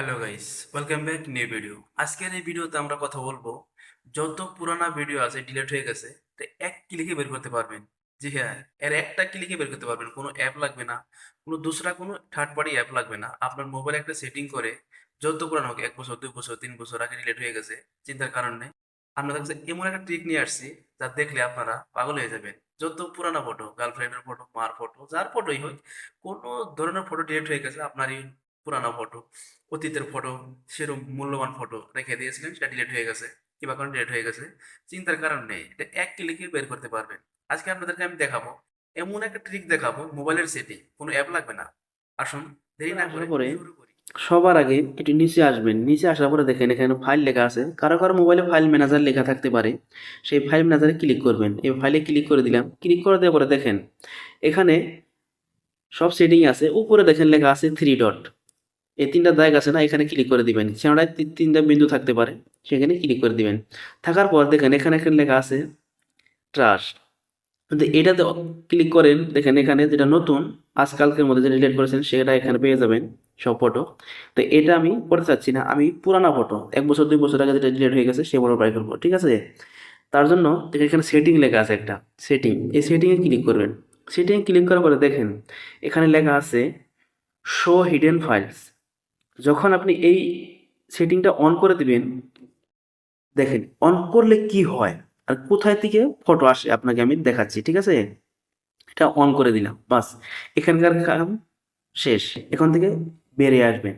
Hello guys welcome back new video আজকের এই ভিডিওতে আমরা কথা বলব, যত পুরানা ভিডিও আছে ডিলিট হয়ে গেছে, তো এক ক্লিকে বের করতে পারবেন। জি হ্যাঁ এর একটা ক্লিকে বের করতে পারবেন, কোনো অ্যাপ লাগবে না, কোনো দুসরা কোনো থার্ড পার্টি অ্যাপ লাগবে না। আপনার মোবাইলে একটা সেটিং করে, যত পুরানো হোক, এক বছর, দুই বছর, তিন বছর আগে ডিলিট হয়ে গেছে, চিন্তার কারণ আপনাদের কাছে এমন একটা ট্রিক নিয়ে আসছি, যা দেখলে আপনারা পাগল হয়ে যাবেন। যত পুরানো ফটো গার্লফ্রেন্ডের ফটো মার ফটো যার ফটোই হোক, কোনো ধরনের ফটো ডিলিট হয়ে গেছে, আপনার এই পুরানো ফটো অতীতের ফটো সেরকম মূল্যবান ফটো রেখে দিয়েছিলেন সেটা ডিলিট হয়ে গেছে কিংবা কোনো ডিলিট হয়ে গেছে। চিন্তার কারণ নেই এটা এক ক্লিকে বের করতে পারবেন। আজকে আপনাদেরকে আমি দেখাবো এমন একটা ট্রিক দেখাবো মোবাইলের সেটিং কোনো অ্যাপ লাগবে না। আসুন দেরি না করে পরে সবার আগে একটু নিচে আসবেন নিচে আসার পরে দেখেন এখানে ফাইল লেখা আছে। কারও কারও মোবাইলে ফাইল ম্যানেজার লেখা থাকতে পারে। সেই ফাইল ম্যানেজারে ক্লিক করবেন। এই ফাইলে ক্লিক করে দিলাম। ক্লিক করে দেওয়ার পরে দেখেন এখানে সব সেটিং আছে। উপরে দেখেন লেখা আছে থ্রি ডট এই তিনটা দাগ আছে না, এখানে ক্লিক করে দিবেন। সেটায় তিনটা বিন্দু থাকতে পারে, সেখানে ক্লিক করে দিবেন। থাকার পর দেখেন, এখানে এখানে লেখা আছে ট্রাস্ট কিন্তু এটাতে ক্লিক করেন, দেখেন এখানে যেটা নতুন, আজকালকের মধ্যে যে রিলেট করেছেন, সেটা এখানে পেয়ে যাবেন সব ফটো তো এটা আমি করতে চাচ্ছি না, আমি পুরানা ফটো এক বছর, দুই বছর আগে যেটা ডিলিট হয়ে গেছে সে ফটো ট্রাই করব, ঠিক আছে? তার জন্য দেখেন এখানে সেটিং লেখা আছে একটা সেটিং এই সেটিংয়ে ক্লিক করবেন। সেটিংয়ে ক্লিক করার পরে দেখেন, এখানে লেখা আছে শো হিডেন ফাইলস যখন আপনি এই সেটিংটা অন করে দিবেন, দেখেন অন করলে কি হয়? আর কোথায় থেকে ফটো আসে আপনাকে আমি দেখাচ্ছি, ঠিক আছে? এটা অন করে দিলাম, বাস। এখানকার কাম শেষ। এখান থেকে বেরিয়ে আসবেন।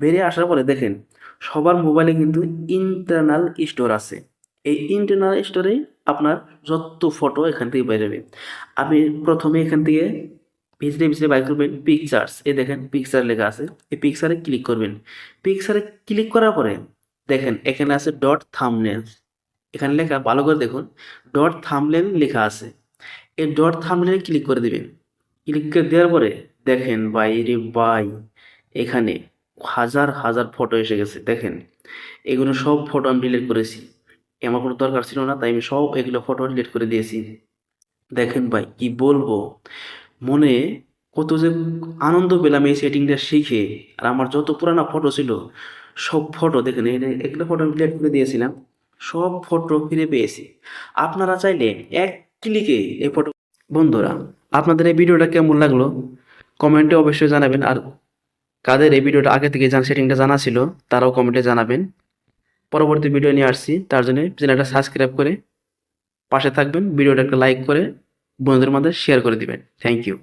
বেরিয়ে আসার পরে দেখেন, সবার মোবাইলে কিন্তু ইন্টারনাল স্টোর আছে। এই ইন্টারনাল স্টোরে আপনার যত ফটো এখান থেকে বেরোবে। আপনি প্রথমে এখান থেকে ভিতরে ভিতরে বাইর করবেন পিকচার্স এই দেখেন পিকচার লেখা আছে। এই পিকচারে ক্লিক করবেন। পিকচারে ক্লিক করার পরে দেখেন এখানে আছে ডট থামনেল এখানে লেখা, ভালো করে দেখুন ডট থামলেন লেখা আছে। এই ডট থামলেনে ক্লিক করে দিবেন। ক্লিক করে দেওয়ার পরে দেখেন, ভাই রে ভাই, এখানে হাজার হাজার ফটো এসে গেছে। দেখেন, এগুলো সব ফটো আমি ডিলিট করেছি। আমার কোনো দরকার ছিল না, তাই আমি সব এগুলো ফটো ডিলিট করে দিয়েছি। দেখেন ভাই, কি বলব? মনে কত যে আনন্দ পেলাম এই সেটিংটা শিখে। আর আমার যত পুরানো ফটো ছিল, সব ফটো দেখেন এগুলো ফটো আমি ডিলিট করে দিয়েছিলাম, সব ফটো ফিরে পেয়েছি। আপনারা চাইলে এক ক্লিকে এই ফটো বন্ধুরা, আপনাদের এই ভিডিওটা কেমন লাগল? কমেন্টে অবশ্যই জানাবেন। আর কাদের এই ভিডিওটা আগে থেকে জান সেটিংটা জানা ছিল, তারাও কমেন্টে জানাবেন। পরবর্তী ভিডিও নিয়ে আসছি, তার জন্য চ্যানেলটা সাবস্ক্রাইব করে পাশে থাকবেন, ভিডিওটা একটা লাইক করে বন্ধুদের মধ্যে শেয়ার করে দিবেন। Thank you